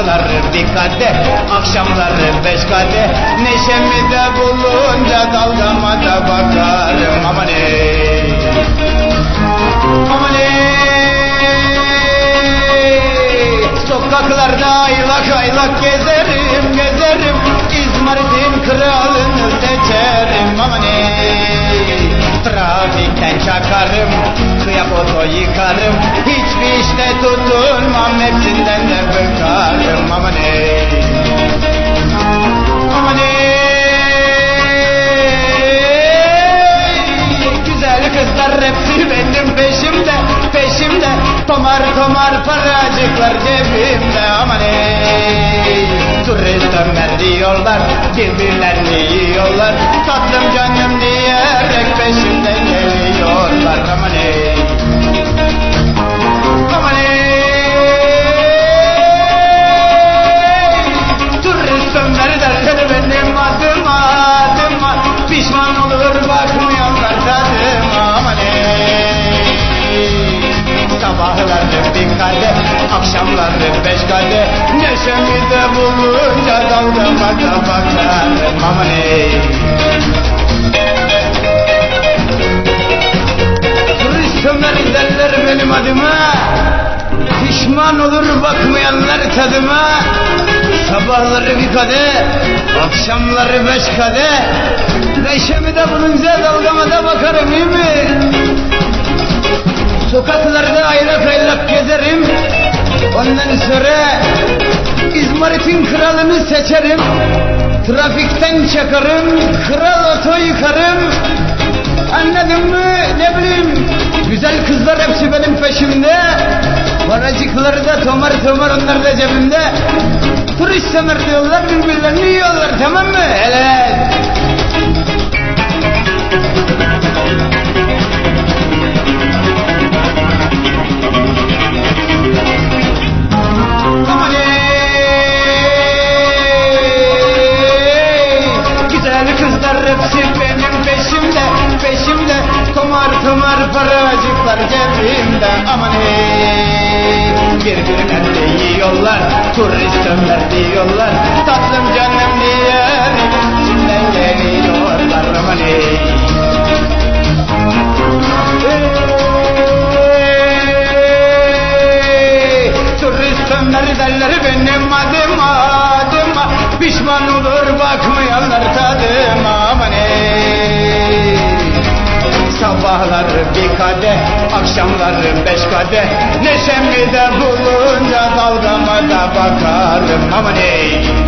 Sabahları bir kadeh, akşamları beş kadeh. Neşemi de bulunca dalgama da bakarım. Aman ey! Aman ey! Sokaklarda aylak aylak gezerim gezerim. İzmarit'in kralını seçerim. Aman ey! Trafikten çakarım Kıyak oto yıkarım. Hiçbir işte tutunmam Hepsinden paracıklar cebimde Aman ey. Turist Ömer diyorlar Birbirlerini yiyorlar Akşamları beş kadeh Neşemi de bulunca dalgama da bakarım Aman ey Turist Ömer derler benim adıma. Pişman olur bakmayanlar tadıma. Sabahları bir kadeh Akşamları beş kadeh Neşemi de bulunca dalgama da bakarım iyi mi? Ondan sonra İzmarit'in kralını seçerim. Trafikten çakarım Kral oto yıkarım. Anladın mı? Ne bileyim Güzel kızlar hepsi benim peşimde. Paracıkları da tomar tomar onlar da cebimde. Turist semer diyorlar birbirlerini yiyorlar tamam mı? Hele paracıklar cebimde Aman ey. Birbirlerine yiyorlar Turist Ömer diyorlar. Tatlım canım diyerek içimden geliyorlar Aman ey. Ey, Turist Ömer derler benim adıma adıma. Pişman olur Sabahları bir kadeh, akşamları beş kadeh Neşemi de bulunca dalgama da bakarım. Aman ey